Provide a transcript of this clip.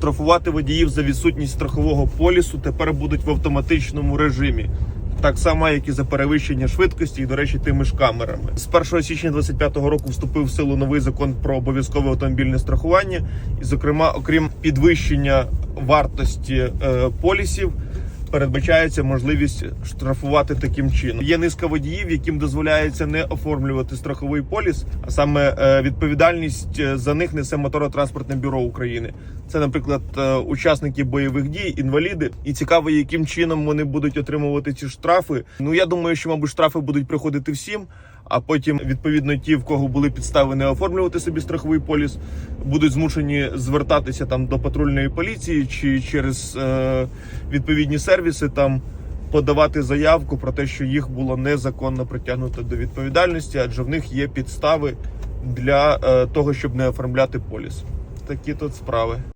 Штрафувати водіїв за відсутність страхового полісу тепер будуть в автоматичному режимі. Так само, як і за перевищення швидкості, і, до речі, тими ж камерами. З 1 січня 2025 року вступив в силу новий закон про обов'язкове автомобільне страхування. І, зокрема, окрім підвищення вартості е, полісів, передбачається можливість штрафувати таким чином. Є низка водіїв, яким дозволяється не оформлювати страховий поліс, а саме е, відповідальність е, за них несе моторотранспортне бюро України. Це, наприклад, е, учасники бойових дій, інваліди. І цікаво, яким чином вони будуть отримувати ці штрафи. Ну я думаю, що мабуть штрафи будуть приходити всім. А потім, відповідно, ті, в кого були підстави не оформлювати собі страховий поліс, будуть змушені звертатися там до патрульної поліції чи через е, відповідні сервіси там подавати заявку про те, що їх було незаконно притягнуто до відповідальності, адже в них є підстави для е, того, щоб не оформляти поліс. Такі тут справи.